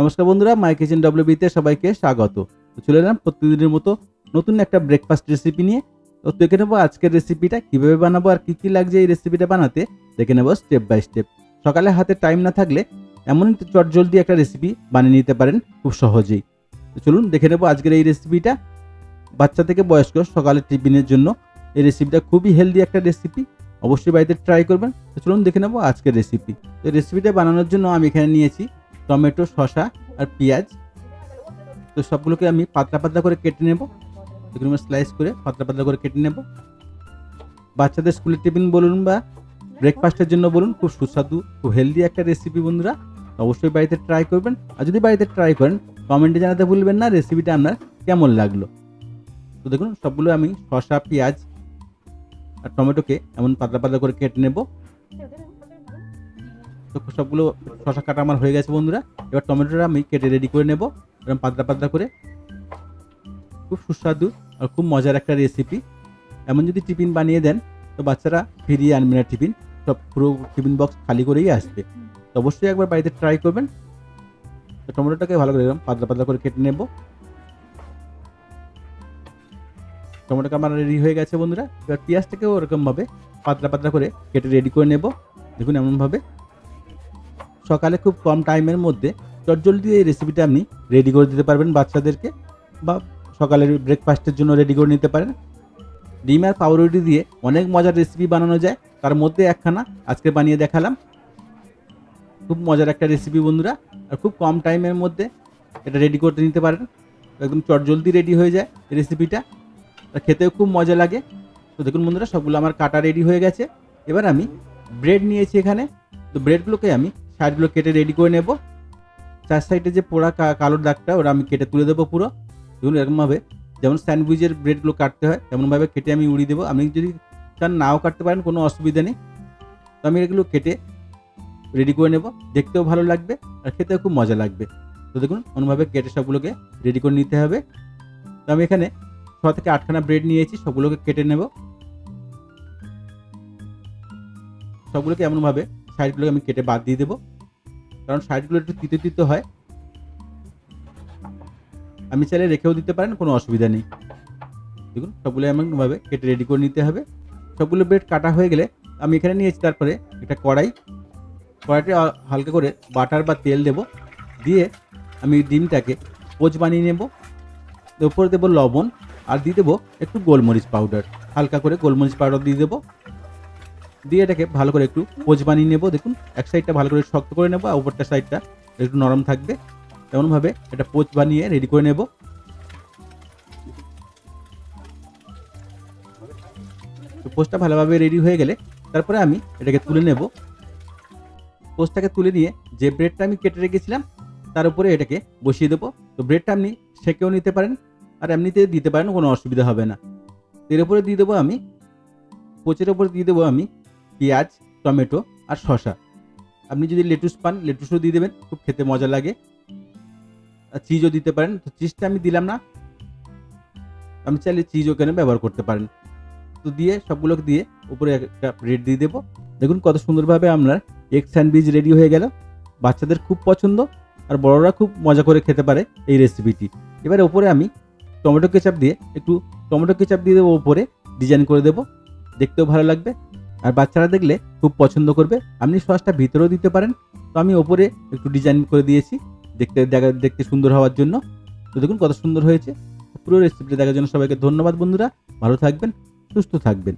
নমস্কার বন্ধুরা মাই কিচেন ডব্লিউবিতে সবাইকে স্বাগত। তো চলে এলাম প্রতিদিনের মতো নতুন একটা ব্রেকফাস্ট রেসিপি নিয়ে। তো দেখে নেব আজকের রেসিপিটা কীভাবে বানাবো আর কী কী লাগছে এই রেসিপিটা বানাতে। দেখে নেব স্টেপ বাই স্টেপ সকালে হাতে টাইম না থাকলে এমন চটজলদি একটা রেসিপি বানিয়ে নিতে পারেন খুব সহজেই। তো চলুন দেখে নেব আজকের এই রেসিপিটা বাচ্চা থেকে বয়স্ক সকালের টিফিনের জন্য এই রেসিপিটা খুবই হেলদি একটা রেসিপি অবশ্যই বাড়িতে ট্রাই করবেন। তো চলুন দেখে নেব আজকের রেসিপি তো রেসিপিটা বানানোর জন্য আমি এখানে নিয়েছি টমেটো, শসা আর পেঁয়াজ। তো সবগুলোকে আমি পাতলা পাতলা করে কেটে নেব। এগুলো স্লাইস করে পাতলা পাতলা করে কেটে নেব। বাচ্চাদের স্কুলের টিফিন বলুন বা ব্রেকফাস্টের জন্য বলুন, খুব সুস্বাদু, খুব হেলদি একটা রেসিপি বন্ধুরা। অবশ্যই বাড়িতে ট্রাই করবেন। আর যদি বাড়িতে ট্রাই করেন কমেন্টে জানাতে ভুলবেন না রেসিপিটা আপনার কেমন লাগল। তো দেখুন, সবগুলো আমি শসা, পেঁয়াজ আর টমেটোকে এমন পাতলা পাতলা করে কেটে নেব। তো সবগুলো শশা কাটা আমার হয়ে গেছে বন্ধুরা। এবার টমেটোটা আমি কেটে রেডি করে নেব। এরকম পাতলা পাতলা করে। খুব সুস্বাদু আর খুব মজার একটা রেসিপি এমন যদি টিফিন বানিয়ে দেন, তো বাচ্চারা ফিরিয়ে আনবে না টিফিন। সব পুরো টিফিন বক্স খালি করেই আসবে। তো অবশ্যই একবার বাড়িতে ট্রাই করবেন। তো টমেটোটাকে ভালো করে এরকম পাতলা পাতলা করে কেটে নেব। টমেটোকে আমার রেডি হয়ে গেছে বন্ধুরা। এবার পেঁয়াজটাকেও ওরকমভাবে পাতলা পাতলা করে কেটে রেডি করে নেব। দেখুন এমনভাবে। সকালে খুব কম টাইমের মধ্যে চটজলদি এই রেসিপিটা আপনি রেডি করে দিতে পারবেন বাচ্চাদেরকে বা সকালের ব্রেকফাস্টের জন্য রেডি করে নিতে পারেন। ডিম আর পাউরুটি দিয়ে অনেক মজার রেসিপি বানানো যায়। তার মধ্যে একখানা আজকে বানিয়ে দেখালাম। খুব মজার একটা রেসিপি বন্ধুরা। আর খুব কম টাইমের মধ্যে এটা রেডি করতে নিতে পারেন। একদম চটজলদি রেডি হয়ে যায় রেসিপিটা আর খেতেও খুব মজা লাগে। তো দেখুন বন্ধুরা, সবগুলো আমার কাটা রেডি হয়ে গেছে। এবার আমি ব্রেড নিয়েছি এখানে। তো ব্রেডগুলোকে আমি সাইডগুলো কেটে রেডি করে নেব। চার সাইডে যে পোড়া কালো দাগটা, ওটা আমি কেটে তুলে দেবো পুরো। দেখুন এরকমভাবে, যেমন স্যান্ডউইচের ব্রেডগুলো কাটতে হয়, তেমনভাবে কেটে আমি উড়িয়ে দেবো। আপনি যদি চান নাও কাটতে পারেন, কোনো অসুবিধা নেই। তো আমি এগুলো কেটে রেডি করে নেব। দেখতেও ভালো লাগবে আর খেতেও খুব মজা লাগবে। তো দেখুন অন্যভাবে কেটে সবগুলোকে রেডি করে নিতে হবে। তো আমি এখানে ছ থেকে আটখানা ব্রেড নিয়েছি, সবগুলোকে কেটে নেব। সবগুলোকে এমনভাবে সাইডগুলোকে আমি কেটে বাদ দিয়ে দেবো। কারণ সাইডগুলো একটু তিতে তিতে হয়। আমি চাইলে রেখেও দিতে পারেন, কোনো অসুবিধা নেই। দেখুন সবগুলো এমনভাবে কেটে রেডি করে নিতে হবে। সবগুলো ব্রেড কাটা হয়ে গেলে আমি এখানে নিয়েছি তারপরে একটা কড়াই। কড়াইতে আ- হালকা করে বাটার বা তেল দেব। দিয়ে আমি ডিমটাকে পোচ বানিয়ে নেব। উপরে দেবো লবণ আর দিয়ে দেবো একটু গোলমরিচ পাউডার হালকা করে গোলমরিচ পাউডার দিয়ে দেবো। দিয়ে এটাকে ভালো করে একটু পোচ বানিয়ে নেব। দেখুন, এক সাইডটা ভালো করে শক্ত করে নেব আর উপরটা সাইডটা একটু নরম থাকবে। তেমনভাবে এটা পোচ বানিয়ে রেডি করে নেব। পোস্টটা ভালোভাবে রেডি হয়ে গেলে তারপরে আমি এটাকে তুলে নেব। পোস্টটাকে তুলে নিয়ে যে ব্রেডটা আমি কেটে রেখেছিলাম, তার উপরে এটাকে বসিয়ে দেবো। তো ব্রেডটা আপনি সেকেও নিতে পারেন আর এমনিতে দিতে পারেন, কোনো অসুবিধা হবে না। এর উপরে দিয়ে দেবো আমি, পোচের উপরে দিয়ে দেবো আমি পেঁয়াজ, টমেটো আর শসা। আপনি যদি লেটুস পান, লেটুসও দিয়ে দেবেন, খুব খেতে মজা লাগে। আর চিজও দিতে পারেন, তো চিজটা আমি দিলাম না। আমি চাইলে চিজও কেন ব্যবহার করতে পারেন? তো দিয়ে সবগুলোকে দিয়ে উপরে একটা ব্রেড দিয়ে দেবো। দেখুন কত সুন্দরভাবে আপনার এগ স্যান্ডউইচ রেডি হয়ে গেল। বাচ্চাদের খুব পছন্দ আর বড়রা খুব মজা করে খেতে পারে এই রেসিপিটি এবারে ওপরে আমি টমেটো কেচাপ দিয়ে একটু টমেটো কেচাপ দিয়ে দেবো ওপরে ডিজাইন করে দেবো। দেখতেও ভালো লাগবে। আর বাচ্চারা দেখলে খুব পছন্দ করবে। আপনি সসটা ভিতরেও দিতে পারেন। তো আমি ওপরে একটু ডিজাইন করে দিয়েছি, দেখতে দেখা, দেখতে সুন্দর হওয়ার জন্য। তো দেখুন কত সুন্দর হয়েছে। পুরো রেসিপিটা দেখার জন্য সবাইকে ধন্যবাদ বন্ধুরা। ভালো থাকবেন, সুস্থ থাকবেন।